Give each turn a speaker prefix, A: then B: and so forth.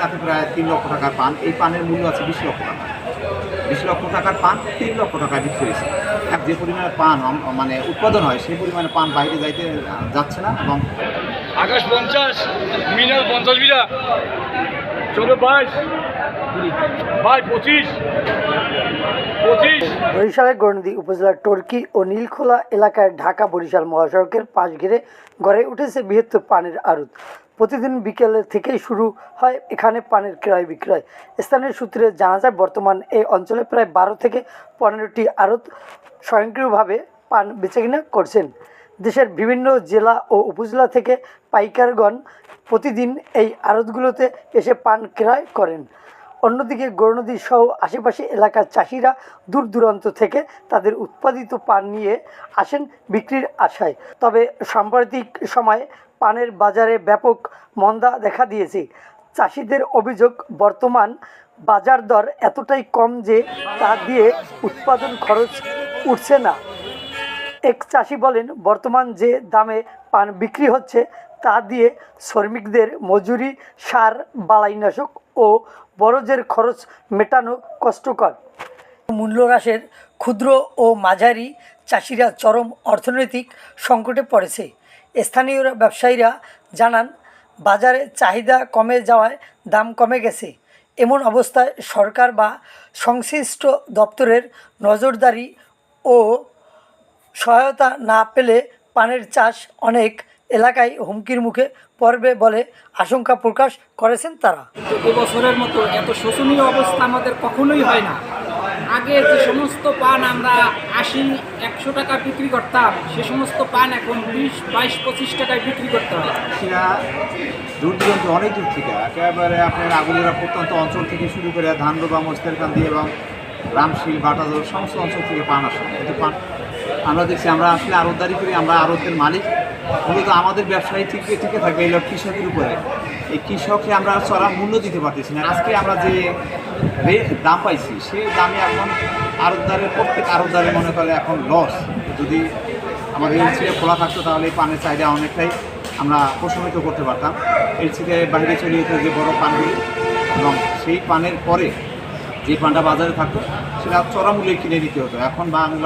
A: তাতে প্রায় তিন লক্ষ টাকার পান। এই পানের মূল্য আছে বিশ লক্ষ টাকা। বিশ লক্ষ টাকার পান, তিন লক্ষ টাকায় বিক্রি হয়েছে। আর যে পরিমাণে পান মানে উৎপাদন হয়, সেই পরিমাণে পান বাইরে যাইতে যাচ্ছে না এবং
B: আকাশ পঞ্চাশ মিনাল পঞ্চাশ বিঘা, চোদ্দ বাইশ বাইশ, পঁচিশ।
C: বরিশালের গণদি উপজেলার টর্কি ও নীলখোলা এলাকায় ঢাকা বরিশাল মহাসড়কের পাশ ঘিরে গড়ে উঠেছে বৃহত্তর পানের আড়ত। প্রতিদিন বিকেলে থেকেই শুরু হয় এখানে পানের ক্রয় বিক্রয়। স্থানীয় সূত্রে জানা যায়, বর্তমান এই অঞ্চলে প্রায় বারো থেকে পনেরোটি আড়ত স্বয়ংক্রিয়ভাবে পান বেচাকেনা করছেন। দেশের বিভিন্ন জেলা ও উপজেলা থেকে পাইকারগণ প্রতিদিন এই আড়তগুলোতে এসে পান ক্রয় করেন। অন্যদিকে গৌরনদী সহ আশেপাশে এলাকার চাষিরা দূর দূরান্ত থেকে তাদের উৎপাদিত পান নিয়ে আসেন বিক্রির আশায়। তবে সাম্প্রতিক সময়ে পানের বাজারে ব্যাপক মন্দা দেখা দিয়েছে। চাষিদের অভিযোগ, বর্তমান বাজার দর এতটাই কম যে তা দিয়ে উৎপাদন খরচ উঠছে না। এক চাষি বলেন, বর্তমান যে দামে পান বিক্রি হচ্ছে তা দিয়ে শ্রমিকদের মজুরি, সার, বালাইনাশক ও বরজের খরচ মেটানো কষ্টকর। মূল্য হ্রাসের ক্ষুদ্র ও মাঝারি চাষিরা চরম অর্থনৈতিক সংকটে পড়েছে। স্থানীয় ব্যবসায়ীরা জানান, বাজারে চাহিদা কমে যাওয়ায় দাম কমে গেছে। এমন অবস্থায় সরকার বা সংশ্লিষ্ট দপ্তরের নজরদারি ও সহায়তা না পেলে পানের চাষ অনেক এলাকায় হুমকির মুখে পড়বে বলে আশঙ্কা প্রকাশ করেছেন তারা।
D: এবছরের মতো এত শোচনীয় অবস্থা আমাদের কখনোই হয় না। আগে যে সমস্ত পান আমরা আশি একশো টাকা বিক্রি করতাম সে সমস্ত পান এখন বিশ বাইশ পঁচিশ টাকায় বিক্রি করতে হয়।
A: দূর দূরান্ত অনেক দূর থেকে। একেবারে আপনার আগুলিরা প্রত্যন্ত অঞ্চল থেকে শুরু করে ধানরোবা মস্তেরকান্দি এবং রামশিল বাটাজোর সমস্ত অঞ্চল থেকে পান আসে। কিন্তু পান আমরা দেখছি আমরা আসলে আড়তদারি করি আমরা আড়তের মালিক। মূলত আমাদের ব্যবসায়ী টিকে টিকে থাকবে, এই কৃষকের উপরে। এই কৃষককে আমরা চড়া মূল্য দিতে পারতেছি না। আজকে আমরা যে দাম পাইছি, সেই দামে এখন আড়তদারের প্রত্যেক আড়তদারে মনে করে এখন লস যদি আমাদের এলসিটা খোলা থাকতো তাহলে এই পানের চাহিদা অনেকটাই আমরা প্রশমিত করতে পারতাম। এলসিতে বাইরে চলে যেত যে বড় পানগুলি এবং সেই পানের পরে যে পানটা বাজারে থাকতো, সেটা চড়া মূল্যে কিনে নিতে হতো। এখন বাংলা